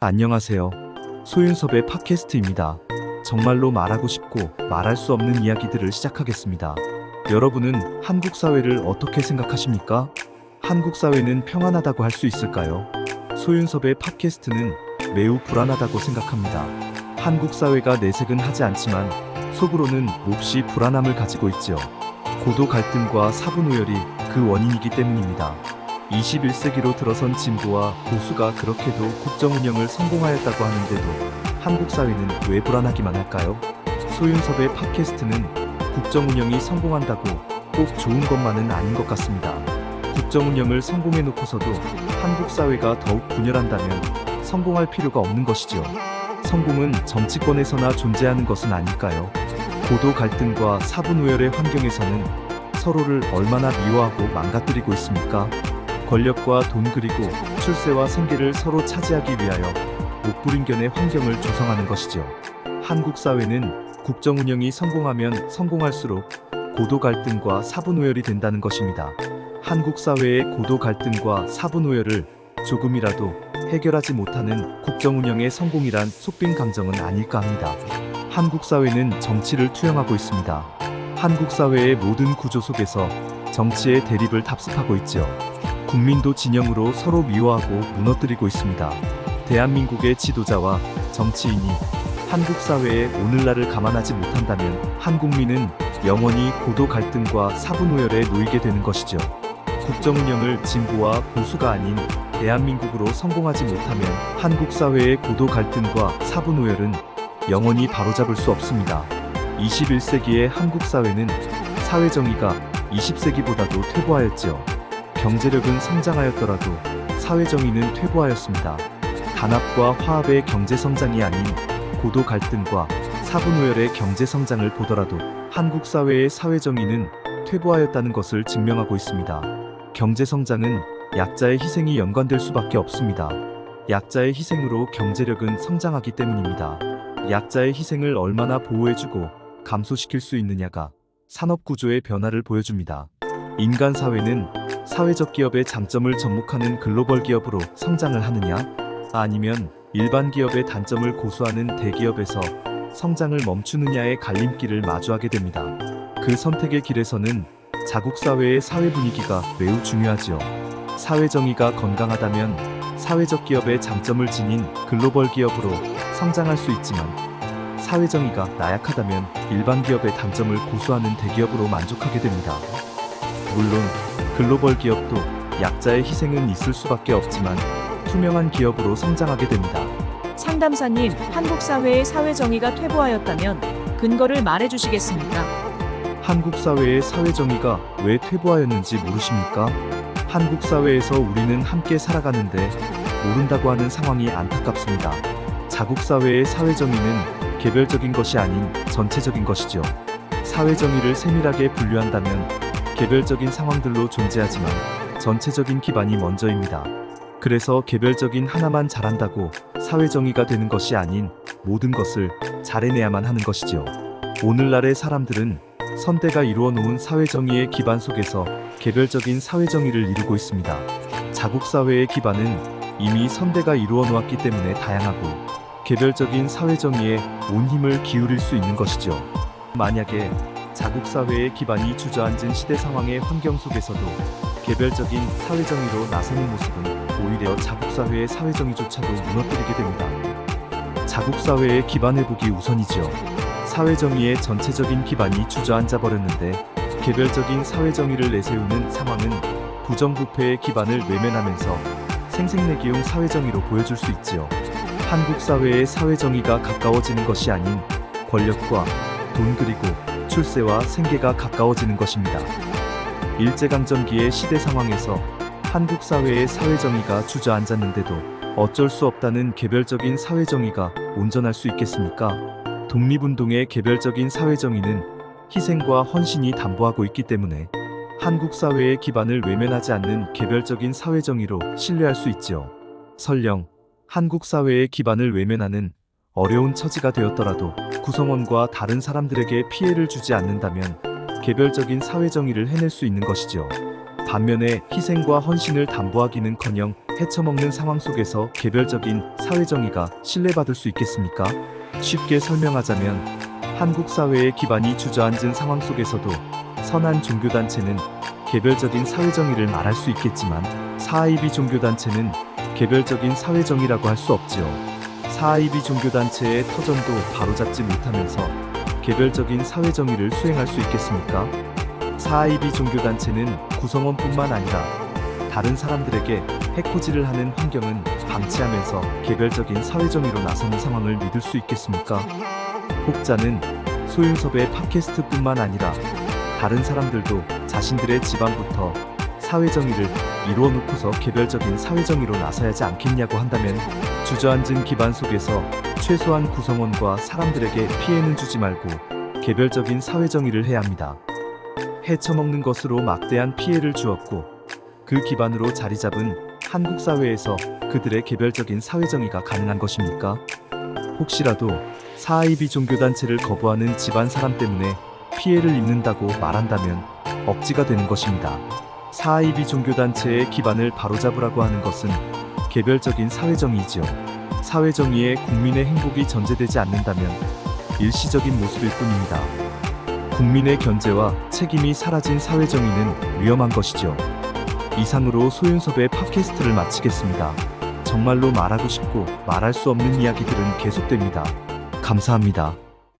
안녕하세요. 소윤섭의 팟캐스트입니다. 정말로 말하고 싶고 말할 수 없는 이야기들을 시작하겠습니다. 여러분은 한국 사회를 어떻게 생각하십니까? 한국 사회는 평안하다고 할 수 있을까요? 소윤섭의 팟캐스트는 매우 불안하다고 생각합니다. 한국 사회가 내색은 하지 않지만 속으로는 몹시 불안함을 가지고 있지요. 고도 갈등과 사분 우열이 그 원인이기 때문입니다. 21세기로 들어선 진보와 보수가 그렇게도 국정 운영을 성공하였다고 하는데도 한국 사회는 왜 불안하기만 할까요? 소윤섭의 팟캐스트는 국정 운영이 성공한다고 꼭 좋은 것만은 아닌 것 같습니다. 국정 운영을 성공해 놓고서도 한국 사회가 더욱 분열한다면 성공할 필요가 없는 것이죠. 성공은 정치권에서나 존재하는 것은 아닐까요? 고도 갈등과 사분 우열의 환경에서는 서로를 얼마나 미워하고 망가뜨리고 있습니까? 권력과 돈 그리고 출세와 생계를 서로 차지하기 위하여 목부림견의 환경을 조성하는 것이죠. 한국 사회는 국정 운영이 성공하면 성공할수록 고도 갈등과 사분우열이 된다는 것입니다. 한국 사회의 고도 갈등과 사분우열을 조금이라도 해결하지 못하는 국정 운영의 성공이란 속빈 감정은 아닐까 합니다. 한국 사회는 정치를 투영하고 있습니다. 한국 사회의 모든 구조 속에서 정치의 대립을 답습하고 있지요. 국민도 진영으로 서로 미워하고 무너뜨리고 있습니다. 대한민국의 지도자와 정치인이 한국 사회의 오늘날을 감안하지 못한다면 한국민은 영원히 고도 갈등과 사분우열에 놓이게 되는 것이죠. 국정 운영을 진보와 보수가 아닌 대한민국으로 성공하지 못하면 한국 사회의 고도 갈등과 사분우열은 영원히 바로잡을 수 없습니다. 21세기의 한국 사회는 사회 정의가 20세기보다도 퇴보하였지요. 경제력은 성장하였더라도 사회 정의는 퇴보하였습니다. 단합과 화합의 경제 성장이 아닌 고도 갈등과 사분우열의 경제 성장을 보더라도 한국 사회의 사회 정의는 퇴보하였다는 것을 증명하고 있습니다. 경제 성장은 약자의 희생이 연관될 수밖에 없습니다. 약자의 희생으로 경제력은 성장하기 때문입니다. 약자의 희생을 얼마나 보호해주고 감소시킬 수 있느냐가 산업 구조의 변화를 보여줍니다. 인간 사회는 사회적 기업의 장점을 접목하는 글로벌 기업으로 성장을 하느냐? 아니면 일반 기업의 단점을 고수하는 대기업에서 성장을 멈추느냐의 갈림길을 마주하게 됩니다. 그 선택의 길에서는 자국 사회의 사회 분위기가 매우 중요하지요. 사회 정의가 건강하다면 사회적 기업의 장점을 지닌 글로벌 기업으로 성장할 수 있지만 사회 정의가 나약하다면 일반 기업의 단점을 고수하는 대기업으로 만족하게 됩니다. 물론 글로벌 기업도 약자의 희생은 있을 수밖에 없지만 투명한 기업으로 성장하게 됩니다. 상담사님, 한국 사회의 사회 정의가 퇴보하였다면 근거를 말해 주시겠습니까? 한국 사회의 사회 정의가 왜 퇴보하였는지 모르십니까? 한국 사회에서 우리는 함께 살아가는데 모른다고 하는 상황이 안타깝습니다. 자국 사회의 사회 정의는 개별적인 것이 아닌 전체적인 것이죠. 사회 정의를 세밀하게 분류한다면 개별적인 상황들로 존재하지만 전체적인 기반이 먼저입니다. 그래서 개별적인 하나만 잘한다고 사회 정의가 되는 것이 아닌 모든 것을 잘해내야만 하는 것이죠. 오늘날의 사람들은 선대가 이루어 놓은 사회 정의의 기반 속에서 개별적인 사회 정의를 이루고 있습니다. 자국 사회의 기반은 이미 선대가 이루어 놓았기 때문에 다양하고 개별적인 사회 정의에 온 힘을 기울일 수 있는 것이죠. 만약에 자국 사회의 기반이 주저앉은 시대 상황의 환경 속에서도 개별적인 사회 정의로 나서는 모습은 오히려 자국 사회의 사회 정의조차도 무너뜨리게 됩니다. 자국 사회의 기반 회복이 우선이죠. 사회 정의의 전체적인 기반이 주저앉아 버렸는데 개별적인 사회 정의를 내세우는 상황은 부정부패의 기반을 외면하면서 생색내기용 사회 정의로 보여줄 수 있지요. 한국 사회의 사회 정의가 가까워지는 것이 아닌 권력과 돈 그리고 출세와 생계가 가까워지는 것입니다. 일제강점기의 시대 상황에서 한국 사회의 사회 정의가 주저앉았는데도 어쩔 수 없다는 개별적인 사회 정의가 온전할 수 있겠습니까? 독립운동의 개별적인 사회 정의는 희생과 헌신이 담보하고 있기 때문에 한국 사회의 기반을 외면하지 않는 개별적인 사회 정의로 신뢰할 수 있지요. 설령 한국 사회의 기반을 외면하는 어려운 처지가 되었더라도 구성원과 다른 사람들에게 피해를 주지 않는다면 개별적인 사회 정의를 해낼 수 있는 것이죠. 반면에 희생과 헌신을 담보하기는커녕 헤쳐먹는 상황 속에서 개별적인 사회 정의가 신뢰받을 수 있겠습니까? 쉽게 설명하자면 한국 사회의 기반이 주저앉은 상황 속에서도 선한 종교단체는 개별적인 사회정의를 말할 수 있겠지만 사이비 종교단체는 개별적인 사회정의라고 할 수 없지요. 사이비 종교단체의 터전도 바로잡지 못하면서 개별적인 사회정의를 수행할 수 있겠습니까? 사이비 종교단체는 구성원뿐만 아니라 다른 사람들에게 해코지를 하는 환경은 방치하면서 개별적인 사회정의로 나서는 상황을 믿을 수 있겠습니까? 혹자는 소윤섭의 팟캐스트뿐만 아니라 다른 사람들도 자신들의 집안부터 사회정의를 이루어 놓고서 개별적인 사회정의로 나서야 하지 않겠냐고 한다면 주저앉은 기반 속에서 최소한 구성원과 사람들에게 피해는 주지 말고 개별적인 사회정의를 해야 합니다. 해쳐먹는 것으로 막대한 피해를 주었고 그 기반으로 자리 잡은 한국 사회에서 그들의 개별적인 사회정의가 가능한 것입니까? 혹시라도 사이비 종교단체를 거부하는 집안 사람 때문에 피해를 입는다고 말한다면 억지가 되는 것입니다. 사이비 종교단체의 기반을 바로잡으라고 하는 것은 개별적인 사회정의이지요. 사회정의에 국민의 행복이 전제되지 않는다면 일시적인 모습일 뿐입니다. 국민의 견제와 책임이 사라진 사회정의는 위험한 것이죠. 이상으로 소윤섭의 팟캐스트를 마치겠습니다. 정말로 말하고 싶고 말할 수 없는 이야기들은 계속됩니다. 감사합니다.